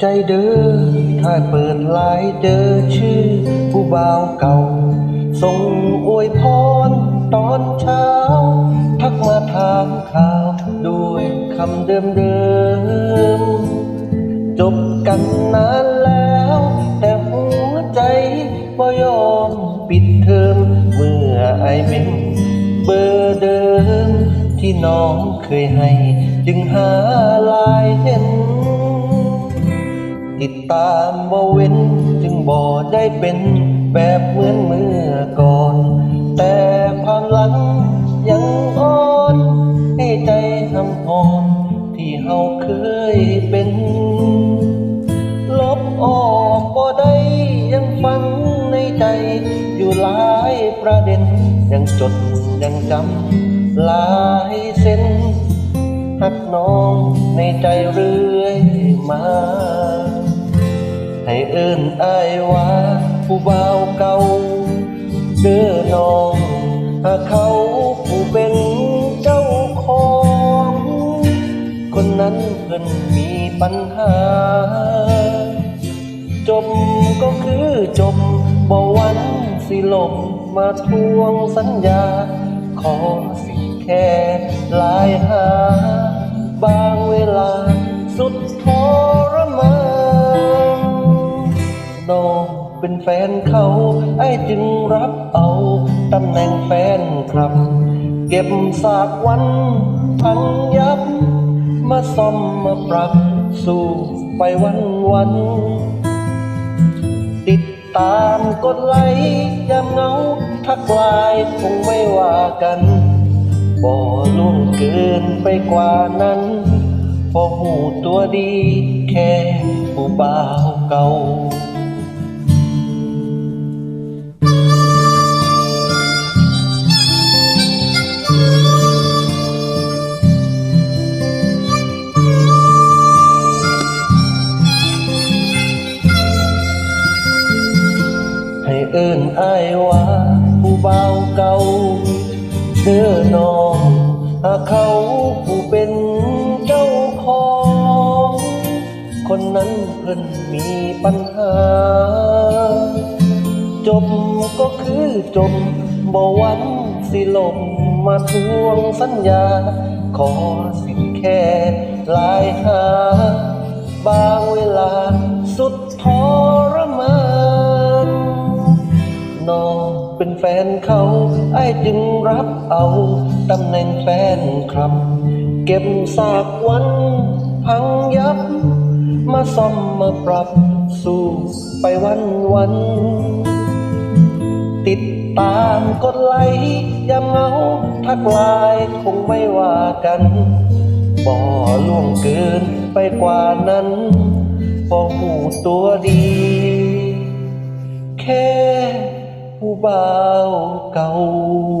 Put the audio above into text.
ใจเด้อ ถ้าเปิดไลน์เจอชื่อ ผู้บ่าวเก่า ส่งอวยพรตอนเช้า ทักมาถามข่าวด้วยคำเดิมเดิมๆจบกันนานแล้ว แต่หัวใจบ่ยอมปิดเทอมเมื่อไอเป็นเบอร์เดิม ที่น้องเคยให้ จึงหาลายเติดตามบ่เว้น จึงบ่ได้เป็นแบบเหมือนเมื่อก่อน แต่ความหลังยังอ่อนให้ใจหำหอนที่เฮาเคยเป็น ลบออกบ่ได้ยังฝังในใจอยู่หลายประเด็น ยังจดยังจำหลายเส้นหักน้องในใจเรื่อยมา ให้เอิ้นอายว่าผู้บ่าวเก่าเด้อน้องหาเขาผู้เป็นเจ้าของ คนนั้นเพิ่นมีปัญหา จมก็คือจมบ่หวันสิลมมาทวงสัญญา ขอสิแค่ลายหา บางเวลาสุด เป็นแฟนเขา ไอ้จึงรับเอาตำแหน่งแฟนครับ เก็บสากวันพังยับ มาซ่อมมาปรับสู่ไปวันวัน ติดตามกดไลค์ยามเงาทักไลน์คงไม่ว่ากันบ่ล่วงเกินไปกว่านั้นพอหูตัวดีแค่ผู้บ่าวเก่า ผู้เบ่าเก่าเด้อน้องหาเขาผู้เป็นเจ้าของ คนนั้นเพิ่นมีปัญหา จมก็คือจมบ่หวันสิลมมาทวงสัญญา ขอสิ่งแค่ลายหา บางเวลาสุดทร เป็นแฟนเขาไอ้จึงรับเอาตำแหน่งแฟนครับ เก็บสากวันพังยับ มาซ่อมมาปรับสู่ไปวันวัน ติดตามกดไลค์ยามเหงาทักไลน์คงไม่ว่ากัน บ่ล่วงเกินไปกว่านั้นพอหูตัวดี bao cầu.